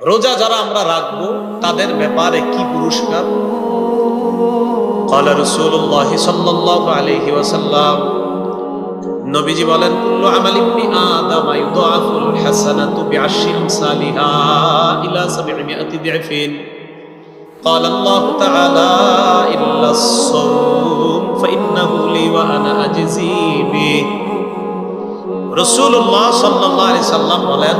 রোজা যারা আমরা রাখবো তাদের ব্যাপারে কি পুরস্কার قال رسول الله صلى الله عليه وسلم নবীজি বলেন কুল্লু আমাল ইবনি আদম ইউদাফুল হাসানাতু বিআশরি আমসালিহা ইলা 700 দিফিন قال الله تعالى إلا الصوم فإنه لي وأنا أجزي به রসুল্লাহ সাল্লাহ আলি সাল্লাম বলেন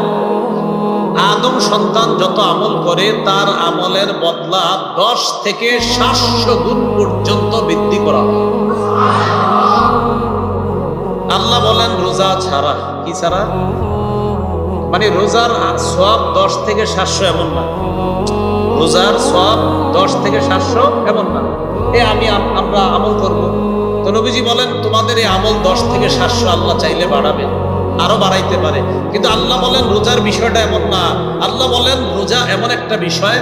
আদম সন্তান যত আমল করে, তার আমলের বদলা দশ থেকে সাতশো গুণ পর্যন্ত বৃদ্ধি করা আল্লাহ বলেন, রোজা ছাড়া, কি ছাড়া? মানে রোজার সব দশ থেকে সাতশো এমন না। রোজার সব দশ থেকে সাতশো এমন না। এ আমি আমরা আমল করব। তো নবীজি বলেন, তোমাদের এই আমল দশ থেকে সাতশো আল্লাহ চাইলে বাড়াবে আরও বাড়াইতে পারে। কিন্তু আল্লাহ বলেন, রোজার বিষয়টা এমন না। আল্লাহ বলেন, রোজা এমন একটা বিষয়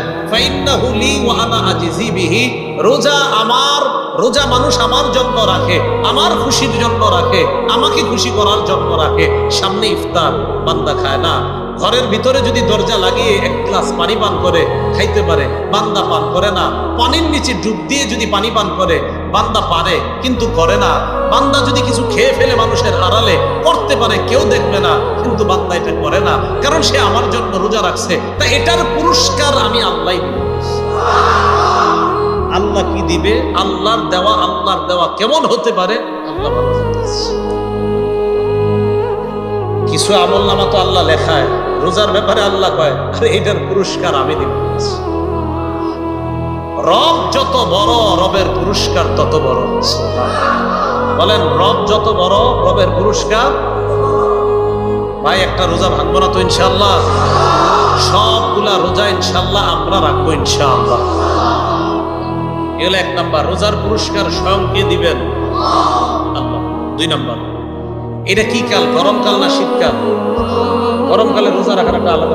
রোজা আমার, রোজা মানুষ আমার জন্য রাখে, আমার খুশির জন্য রাখে, আমাকে খুশি করার জন্য রাখে। সামনে ইফতার, বান্দা খায় না। ঘরের ভিতরে যদি দরজা লাগিয়ে এক গ্লাস পানি পান করে, খাইতে পারে, বান্দা পান করে না। পানির নিচে ডুব দিয়ে যদি পানি পান করে বান্দা পারে, কিন্তু করে না। বান্দা যদি কিছু খেয়ে ফেলে মানুষের আড়ালে, করতে পারে, কেউ দেখবে না, কিন্তু বান্দা এটা করে না। কারণ সে আমার জন্য রোজা রাখছে। তা এটার পুরস্কার আমি আল্লাহ আল্লাহ কি দিবে? আল্লাহর দেওয়া আল্লাহর দেওয়া কেমন হতে পারে? আল্লাহ কিছু আমল নামা তো আল্লাহ লেখায়। রোজার ব্যাপারে আল্লাহ কয়, আরে এটার পুরস্কার আমি দিব। রব যত বড়, রবের পুরস্কার তত বড়। বলেন, রব যত বড়, রবের পুরস্কার? ভাই, একটা রোজা ভাঙবো না তো ইনশাল্লাহ সবগুলা রোজা ইনশাল্লাহ আমরা রাখব ইনশাল্লাহ এগুলো এক নাম্বার। রোজার পুরস্কার স্বয়ং কে দিবেন? দুই নাম্বার। এটা কি কাল? গরমকাল না শীতকাল? গরমকালে রোজা রাখার একটা আলাদা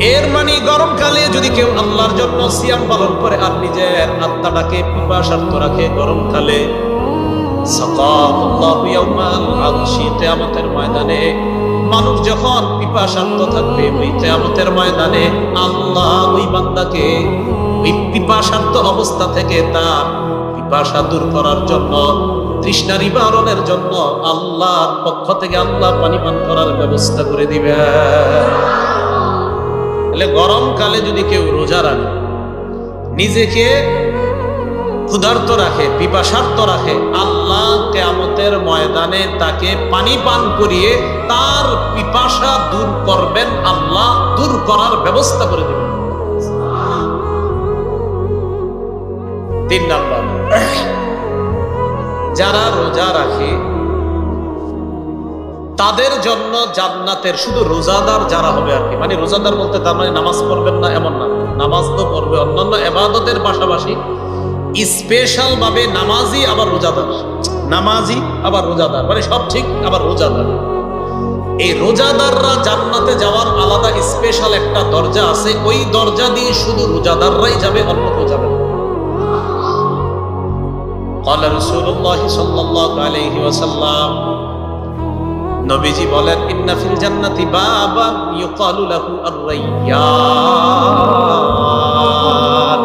এর মানে গরমকালে যদি কেউ আল্লাহর জন্য সিয়াম পালন করে আর নিজের আত্মাটাকে পিপাসার্থ রাখে গরমকালে কিয়ামতের ময়দানে মানুষ যখন পিপাসার্থ থাকবে ওই কিয়ামতের ময়দানে আল্লাহ ওই বান্দাকে ওই পিপাসার্থ অবস্থা থেকে তার পিপাসা দূর করার জন্য, তৃষ্ণা নিবারণের জন্য আল্লাহর পক্ষ থেকে আল্লাহ পানি পান করার ব্যবস্থা করে দিবে তাহলে গরমকালে যদি কেউ রোজা রাখে, নিজেকে ক্ষুধার্ত রাখে, পিপাসার্ত রাখে, আল্লাহ কেয়ামতের ময়দানে তাকে পানি পান করিয়ে তার পিপাসা দূর করবেন, আল্লাহ দূর করার ব্যবস্থা করে দেবেন। তিন নাম্বার, যারা রোজা রাখে তাদের জন্য জান্নাতের শুধু রোজাদার যারা হবে আর কি মানে রোজাদার বলতে তার মানে নামাজ পড়বেন না এমন না নামাজ তো পড়বে অন্যান্য এবাদতের পাশাপাশি স্পেশাল ভাবে নামাজি আবার রোজাদার নামাজি আবার রোজাদার মানে সব ঠিক আবার রোজাদার এই রোজাদাররা জান্নাতে যাওয়ার আলাদা স্পেশাল একটা দরজা আছে ওই দরজা দিয়ে শুধু রোজাদাররাই যাবে অন্য কেউ যাবে না قال رسول الله صلى الله عليه وسلم নবীজি বলেন, ইন্না ফিল জান্নাতি বাবান ইউকালু লাহু আর-রাইয়ান।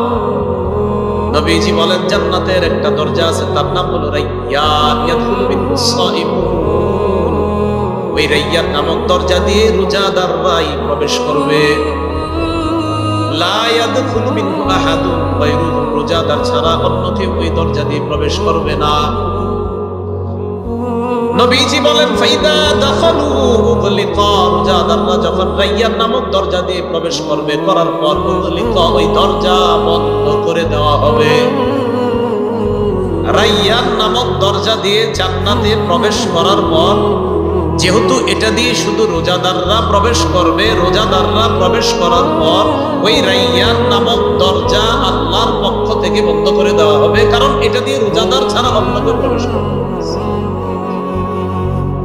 নবীজি বলেন, জান্নাতের একটা দরজা আছে, তার নাম হলো রাইয়ান, ইয়াদখুলু মিনহু সাইমুন। ওই রাইয়ান নামক দরজা দিয়ে রোজাদাররাই প্রবেশ করবে। লা ইয়াদখুলু মিনহু আহাদুন গায়রুহু রোজাদার ছাড়া অন্য কেউ ওই দরজা দিয়ে প্রবেশ করবে না। নবীজি বলেন, ফাইদা দাখালু উগলিকা রোজাদাররা যখন রাইয়ার নামক দরজা দিয়ে প্রবেশ করবে, করার পর উগলিকা ওই দরজা বন্ধ করে দেওয়া হবে। রাইয়ান নামক দরজা দিয়ে জান্নাতে প্রবেশ করার পর, যেহেতু এটা দিয়ে শুধু রোজাদাররা প্রবেশ করবে, রোজাদাররা প্রবেশ করার পর ওই রাইয়ান নামক দরজা আল্লাহর পক্ষ থেকে বন্ধ করে দেওয়া হবে। কারণ এটা দিয়ে রোজাদার ছাড়া অন্য প্রবেশ করবে।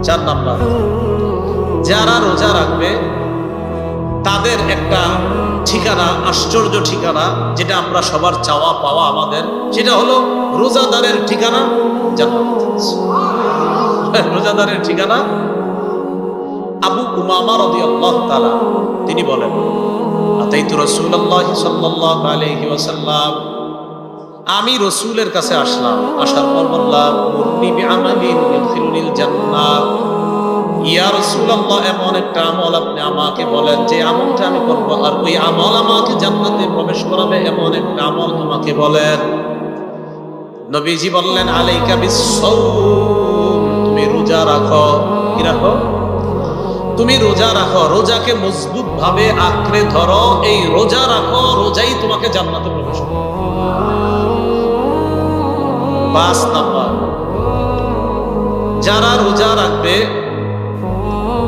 চার নাম্বার। যারা রোজা রাখবে, তাদের একটা ঠিকানা, আশ্চর্য ঠিকানা, যেটা আমরা সবার চাওয়া পাওয়া আমাদের, সেটা হলো রোজাদারের ঠিকানা রোজাদারের ঠিকানা আবু উমামা রাদিয়াল্লাহু তাআলা, তিনি বলেন, আতাইতু রাসূলুল্লাহ সাল্লাল্লাহু আলাইহি ওয়াসাল্লাম আমি রসুলের কাছে আসলাম। আসার পর বললাম ইয়া রাসূলুল্লাহ, এমন একটা আমল আপনি আমাকে বলেন যে আমলটা আমি করব, আর ওই আমল আমাকে জান্নাতে প্রবেশ করাবে এমন একটা আমল আমাকে বলেন। নবীজি বললেন, আলাইকা তুমি রোজা রাখো। কি রাখো? তুমি রোজা রাখো, রোজাকে মজবুত ভাবে আঁকড়ে ধরো, এই রোজা রাখো, রোজাই তোমাকে জান্নাতে পাঁচ নাম্বার যারা রোজা রাখবে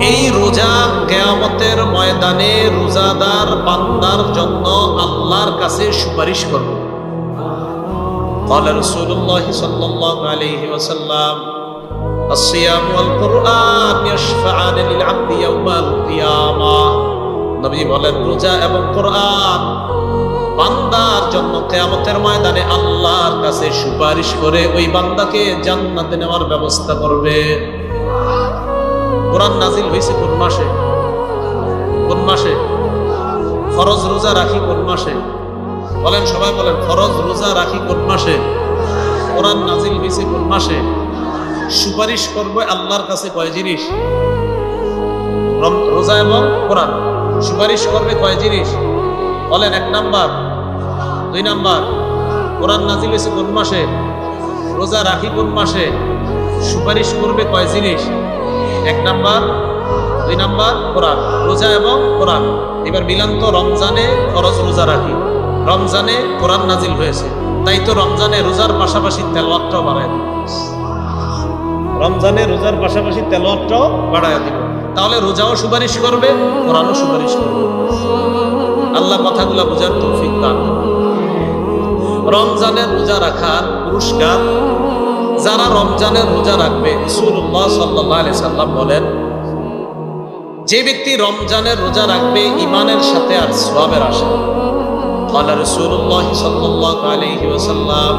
এই রোজা কেয়ামতের ময়দানে রোজাদার বান্দার জন্য আল্লাহর কাছে সুপারিশ করবে قال رسول الله صلى الله عليه وسلم الصيام والقرآن يشفعان للعبد يوم القيامة নবী বলেন রোজা এবং কোরআন বান্দার জন্য কেয়ামতের ময়দানে আল্লাহর কাছে সুপারিশ করে ওই বান্দাকে জান্নাতে নেওয়ার ব্যবস্থা করবে। কোরআন নাজিল হয়েছে কোন মাসে? কোন মাসে? ফরজ রোজা রাখি কোন মাসে? বলেন সবাই বলেন, ফরজ রোজা রাখি কোন মাসে? কোরআন নাজিল হয়েছে কোন মাসে? সুপারিশ করবে আল্লাহর কাছে কয় জিনিস? রোজা এবং কোরআন। সুপারিশ করবে কয় জিনিস? বলেন এক নাম্বার। দুই নাম্বার, কোরআন নাজিল হয়েছে কোন মাসে? রোজা রাখি কোন মাসে? সুপারিশ করবে কয় জিনিস? এক নাম্বার, দুই নাম্বার, কোরআন। রোজা এবং কোরআন। এবার মিলান তো রমজানে খরচ রোজা রাখি। রমজানে কোরআন নাজিল হয়েছে। তাই তো রমজানে রোজার পাশাপাশি তেলওয়াতটাও বাড়ায় দিল রমজানে রোজার পাশাপাশি তেলওয়াতটাও বাড়ায় দিল তাহলে রোজাও সুপারিশ করবে, কোরআনও সুপারিশ করবে। আল্লাহ কথাগুলো বোঝার তৌফিক দান। রমজানের রোজা রাখার পুরস্কার যারা রমজানের রোজা রাখবে রসুল্লাহ সাল্লাহ আলি সাল্লাম বলেন যে ব্যক্তি রমজানের রোজা রাখবে ইমানের সাথে আর সোয়াবের আশা قال رسول الله صلى الله عليه وسلم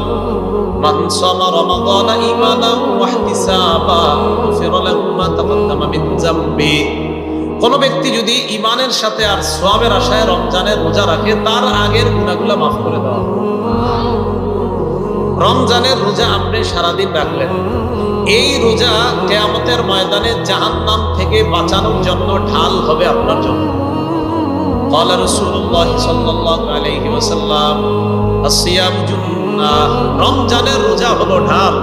من صام رمضان إيمانا واحتسابا غفر له ما تقدم من ذنبه কোন ব্যক্তি যদি ইমানের সাথে আর সোয়াবের আশায় রমজানের রোজা রাখে তার আগের গুণাগুলো মাফ করে দেওয়া হবে। রমজানের রোজা আপনি সারাদিন রাখলেন এই রোজা কেয়ামতের ময়দানে জাহান্নাম থেকে বাঁচানোর জন্য ঢাল হবে আপনার জন্য قال رسول الله صلى الله عليه وسلم الصيام جنة রমজানের রোজা হলো ঢাল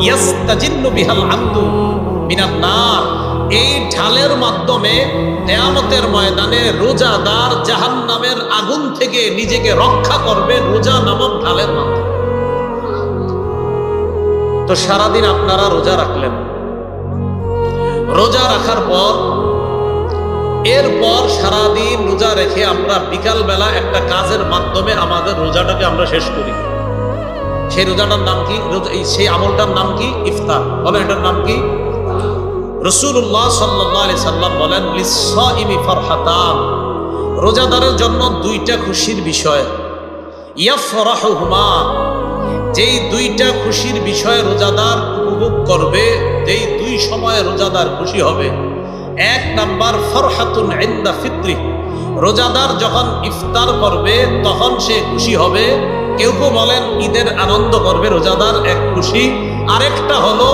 ইয়াস্তাজিন্নু বিহাল আব্দু মিনান নার এই ঢালের মাধ্যমে কেয়ামতের ময়দানে রোজাদার জাহান্নামের আগুন থেকে নিজেকে রক্ষা করবে রোজা নামক ঢালের মাধ্যমে। তো সারাদিন আপনারা রোজা রাখলেন। রোজা রাখার পর, এরপর সারাদিন রোজা রেখে আমরা বিকাল বেলা একটা কাজের মাধ্যমে আমাদের রোজাটাকে আমরা শেষ করি। সেই রোজাটার নাম কি? সেই আমলটার নাম কি? ইফতার। বলেন এটার নাম কি? রসুল্লাহ সাল্লি সাল্লাম বলেন রোজাদারের জন্য দুইটা খুশির বিষয়। ইয়াফরাহুমা যেই দুইটা খুশির বিষয় রোজাদার উপভোগ করবে, যেই দুই সময়ে রোজাদার খুশি হবে। এক নাম্বার, ফরহাতুন ইন্দা ফিত্রি। রোজাদার যখন ইফতার করবে, তখন সে খুশি হবে। কেউ কেউ বলেন, ঈদের আনন্দ করবে রোজাদার, এক খুশি। আরেকটা হলো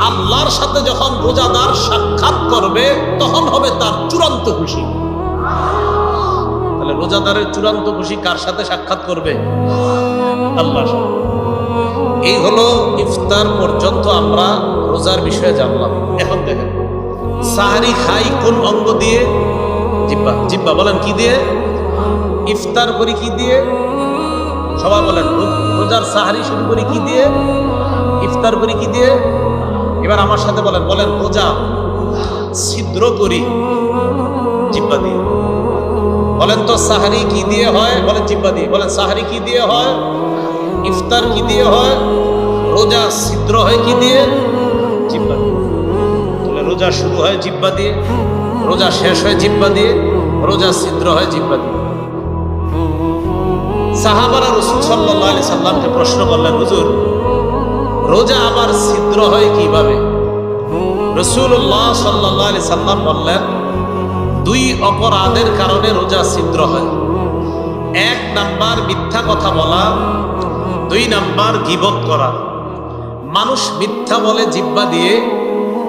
আল্লাহর সাথে যখন রোজাদার সাক্ষাৎ করবে, তখন হবে তার চূড়ান্ত খুশি। তাহলে রোজাদারের চূড়ান্ত খুশি কার সাথে সাক্ষাৎ করবে? আল্লাহর। এই হলো ইফতার পর্যন্ত আমরা রোজার বিষয়ে জানলাম। এখন দেখেন, সাহারি খাই কোন অঙ্গ দিয়ে? জিব্বা জিব্বা বলেন কি দিয়ে? ইফতার করি কি দিয়ে? সবাই বলেন রোজার সাহারি শুরু করি কি দিয়ে? ইফতার করি কি দিয়ে? এবার আমার সাথে বলেন বলেন, রোজা ছিদ্র করি, জিব্বা দিয়ে। বলেন তো সাহারি কি দিয়ে হয়? বলেন জিব্বা দিয়ে। বলেন, সাহারি কি দিয়ে হয়? ইফতার কি দিয়ে হয়? রোজা ছিদ্র হয় কি দিয়ে? জিব্বা দিয়ে। রোজা শুরু হয় জিব্বা দিয়ে, রোজা শেষ হয় জিব্বা দিয়ে, রোজা ছিদ্র হয় জিব্বা দিয়ে। সাহাবারা রসুল সাল্লাহ আলি সাল্লামকে প্রশ্ন করলেন, হুজুর, রোজা আবার ছিদ্র হয় কীভাবে? রসুল্লাহ সাল্লাহ আলি সাল্লাম বললেন, দুই অপরাধের কারণে রোজা ছিদ্র হয়। এক নাম্বার মিথ্যা কথা বলা, দুই নাম্বার গিবত করা। মানুষ মিথ্যা বলে জিব্বা দিয়ে,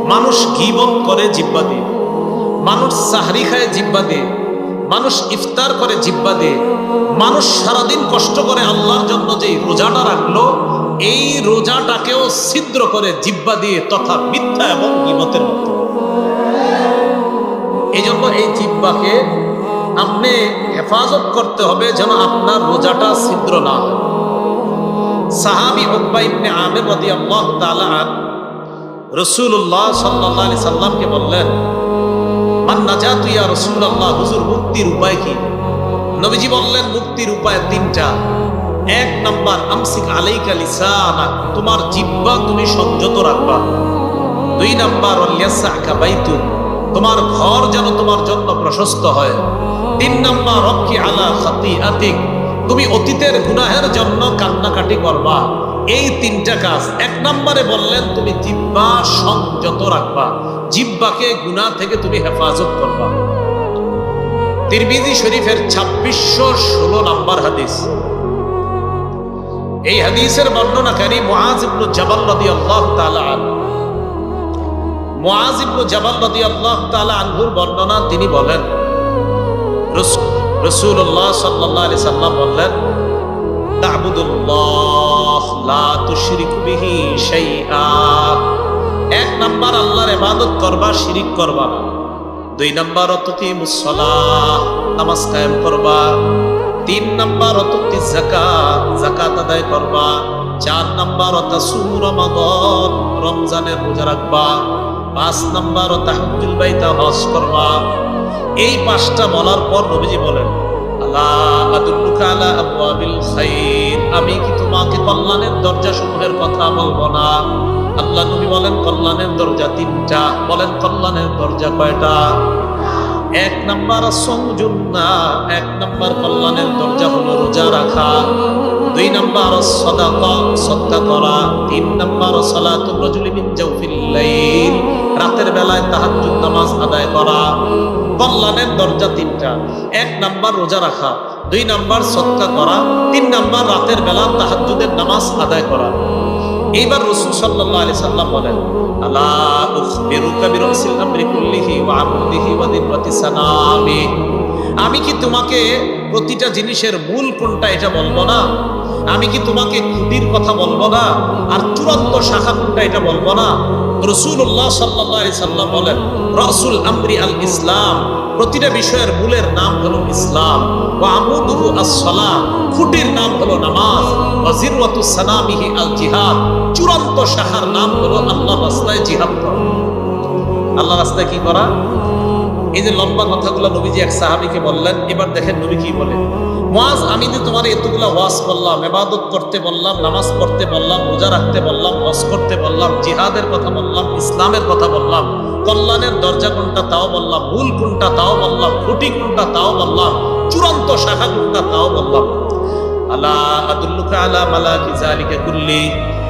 মানুষ গিবত করে জিব্বা দিয়ে। মানুষ সাহারি খায় জিব্বা দিয়ে। মানুষ ইফতার করে জিব্বা দিয়ে, মানুষ সারাদিন কষ্ট করে আল্লাহর জন্য যে রোজাটা রাখল, এই রোজাটাকেও ছিদ্র করে জিব্বা দিয়ে তথা মিথ্যা এবং গিবতের মতো। এই জন্য এই জিব্বাকে আপনি হেফাজত করতে হবে যেন আপনার রোজাটা ছিদ্র না হয়। সাহাবি উকবা ইবনে আমির রাদিয়াল্লাহু তাআলা আন রাসূলুল্লাহ সাল্লাল্লাহু আলাইহি সাল্লামকে বললেন নাজাতু ইয়া রাসূলুল্লাহ, হুজুর মুক্তির উপায় কি? নবীজি বললেন, মুক্তির উপায় তিনটা। এক নাম্বার, আমসিক আলাইকা লিসানা, তোমার জিহ্বা তুমি সংযত রাখবা। দুই নাম্বার ওয়ালিয়াসাকা বাইতুক তোমার ঘর যেন তোমার জন্য প্রশস্ত হয়। তিন নাম্বার রক্ষি আলা খাতি আতিক তুমি অতীতের গুনাহের জন্য কান্নাকাটি করবা। এই তিনটা কাজ। এক নম্বরে বললেন, তুমি জিব্বা সংযত রাখবা। জিব্বাকে গুনাহ থেকে তুমি হেফাজত করবা। তিরমিজি শরীফের ছাব্বিশশো ষোলো নম্বর হাদিস। এই হাদিসের বর্ণনাকারী মুআজ ইবনু জাবাল রাদিয়াল্লাহু তাআলা আনহু মুআজ ইবনু জাবাল রাদিয়াল্লাহু তাআলা আনহুর বর্ণনা তিনি বলেন রাসূলুল্লাহ সাল্লাল্লাহু আলাইহি সাল্লাম বললেন, তা'বুদুল্লাহ। লা তুশরিকু বিহি শাইআ। এক নাম্বার আল্লাহর ইবাদত করবা, শিরিক করবা না। দুই নাম্বার অততি মুসলাহ নামাজ কায়েম করবা। তিন নাম্বার অততি জাকাত জাকাত আদায় করবা। চার নাম্বার অতাসুম রমাদান, রমজানের রোজা রাখবা। পাঁচ নাম্বার তাহাজ্জুল বাইতা হজ করবা। এই পাঁচটা বলার পর নবীজি বলেন আমি কি তোমাকে কল্যাণের দরজা সমূহের কথা বলব না? আল্লাহ নবী বলেন, কল্যাণের দরজা তিনটা। বলেন, কল্যাণের দরজা কয়টা? এক নাম্বার সংজুন্না এক নাম্বার কল্যাণের দরজা হলো রোজা রাখা। দুই নাম্বার সদাকা সদকা করা। তিন নাম্বার সালাতুর রাজুলি রাতের বেলায় তাহাজ্জুদ নামাজ আদায় করা। কল্যাণের দরজা তিনটা, এক নাম্বার রোজা রাখা, দুই নাম্বার সদকা করা, তিন নাম্বার রাতের বেলা তাহাজ্জুদের নামাজ আদায় করা। এইবার রসুল সাল্লাল্লাহু আলাইহি সাল্লাম বলেন, আলা উখবিরুকা বিরাসিল আমরি কুল্লিহি ওয়া আমুদিহি ওয়া সানামি আমি কি তোমাকে প্রতিটা জিনিসের মূল কোনটা এটা বলব না? আমি কি তোমাকে খুঁটির কথা বলব না? আর চূড়ান্ত শাখা কোনটা এটা বলব না? রসুল্লাহ সাল্লাহ সাল্লাম বলেন, রসুল আমরি আল ইসলাম প্রতিটা বিষয়ের মূলের নাম হলো ইসলাম। ও আমুদুহু আসসালাহ। খুঁটির নাম হলো নামাজ। ওয়াজিরওয়াতু সানামিহি আল জিহাদ চূড়ান্ত শাখার নাম হলো আল্লাহ রাস্তায় জিহাদ করা। আল্লাহ রাস্তায় কি করা? এই যে লম্বা কথাগুলো নবীজি এক সাহাবিকে বললেন, এবার দেখেন নবী কি বলে। ওয়াজ আমি যে তোমার এবাদত করতে বললাম, নামাজ পড়তে বললাম, রোজা রাখতে বললাম করতে বললাম, জিহাদের কথা বললাম, ইসলামের কথা বললাম, কল্যাণের দরজা কোনটা তাও বললাম মূল কোনটা তাও বললাম, খুঁটি কোনটা তাও বললাম, চূড়ান্ত শাখা কোনটা তাও বললাম। আলা আদুল্লুকা আলা জালিকা কুল্লি।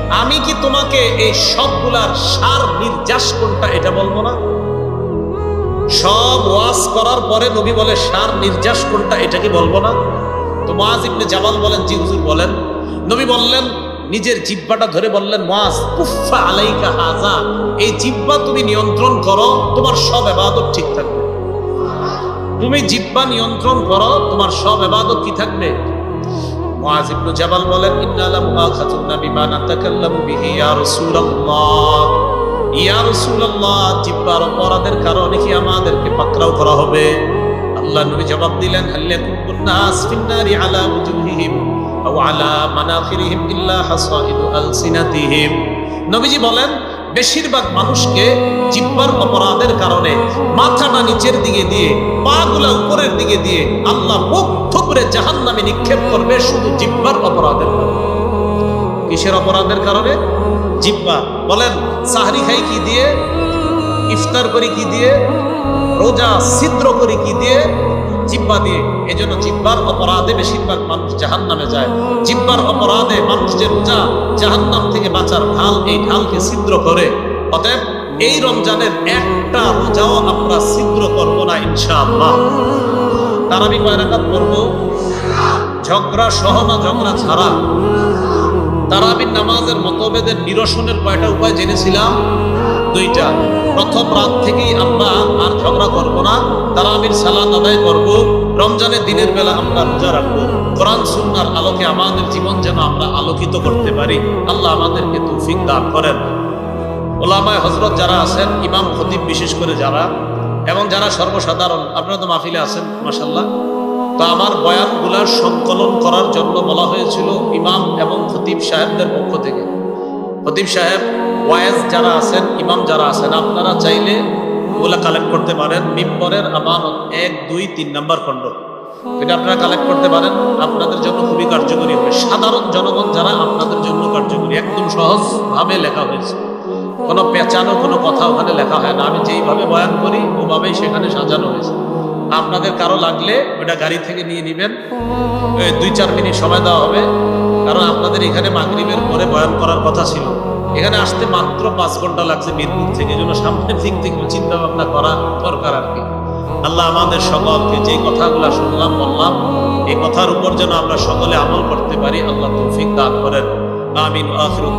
আমি কি তোমাকে এই সবগুলার সার নির্যাস কোনটা এটা বলব না? সব ওয়াজ করার পরে নবী বলে, সার নির্যাস কোনটা এটা কি বলব না? তো মাজ ইবনে জামাল বলেন, জি হুজুর বলেন। নবী বললেন, নিজের জিব্বাটা ধরে বললেন মাস কুফা আলাইকা হাজা এই জিব্বা তুমি নিয়ন্ত্রণ করো, তোমার সব এবাদত ঠিক থাকবে। তুমি জিব্বা নিয়ন্ত্রণ করো, তোমার সব এবাদত কি থাকবে? মুআজ ইবনে জাবাল বলেন ইন্নালা মুআখাতুনা বিমা নাতাকাল্লামু বিহি, ইয়া রাসূলুল্লাহ। ইয়া রাসূলুল্লাহ, জিব্বার অপরাধের কারণে কি আমাদেরকে পাকড়াও করা হবে? আল্লাহ নবী জবাব দিলেন, হাল্লাকুম কুন্নাস ফিন্নারি আলা উজুহিহিম আও আলা মানাখিরিহিম ইল্লা হাসাইদু আলসিনাতিহিম। নবীজি বলেন বেশিরভাগ মানুষকে জিব্বার অপরাধের কারণে মাথাটা নিচের দিকে দিয়ে, পা গুলা উপরের দিকে দিয়ে আল্লাহ মুখ থুবড়ে জাহান নামে নিক্ষেপ করবে শুধু জিব্বার অপরাধের কিসের অপরাধের কারণে? জিব্বা। বলেন, সাহরি খাই কি দিয়ে? ইফতার করি কি দিয়ে? রোজা ছিদ্র করি কি দিয়ে? জিব্বা দিয়ে, এজন্য জিব্বার অপরাধে বেশিরভাগ মানুষ জাহান নামে যায়। জিব্বার অপরাধে মানুষ যে রোজা জাহান নাম থেকে বাঁচার ঢাল, এই ঢালকে ছিদ্র করে। অতএব এই রমজানের একটা রোজাও আমরা ছিদ্র করব না, ইনশাআল্লাহ। তারাবি কয় রাকাত করব ঝগড়া সহ না ঝগড়া ছাড়া? তারাবির নামাজের মতভেদের নিরসনের কয়টা উপায় জেনেছিলাম? দুইটা। প্রথম রাত থেকেই আমরা আর ঝগড়া করব না। তারাবির সালাত আদায় করব। রমজানের দিনের বেলা আমরা রোজা রাখব। কোরআন, সুন্নার আলোকে আমাদের জীবন যেন আমরা আলোকিত করতে পারি। আল্লাহ আমাদেরকে তৌফিক দান করেন। ওলামায় হজরত যারা আছেন, ইমাম, খতিব বিশেষ করে যারা, এবং যারা সর্বসাধারণ, আপনারা তো মাহফিলে আছেন মাসাল্লাহ তো আমার বয়ানগুলার সংকলন করার জন্য বলা হয়েছিল ইমাম এবং খতিব সাহেবদের পক্ষ থেকে। খতিব সাহেব ওয়াইজ যারা আছেন, ইমাম যারা আছেন, আপনারা চাইলে ওগুলা কালেক্ট করতে পারেন। মিম্বরের আমানত এক, দুই, তিন নাম্বার খণ্ড। এটা আপনারা কালেক্ট করতে পারেন। আপনাদের জন্য খুবই কার্যকরী হবে। সাধারণ জনগণ যারা, আপনাদের জন্য কার্যকরী। একদম সহজভাবে লেখা হয়েছে। কোনো পেঁচানো, কোনো কথা ওখানে লেখা হয় না। আমি যেইভাবে বয়ান করি, ওভাবেই সেখানে সাজানো হয়েছে। আপনাদের কারও লাগলে ওটা গাড়ি থেকে নিয়ে নেবেন। দুই, চার মিনিট সময় দেওয়া হবে। কারণ আপনাদের এখানে মাগরিবের পরে বয়ান করার কথা ছিল। এখানে আসতে মাত্র পাঁচ ঘণ্টা লাগছে মিরপুর থেকে, এই জন্য সামনের দিক থেকে চিন্তা ভাবনা করা দরকার আর কি। আল্লাহ আমাদের সকলকে যে কথাগুলো শুনলাম, বললাম, এই কথার উপর যেন আমরা সকলে আমল করতে পারি, আল্লাহ তৌফিক দান করেন। আমিন আখরু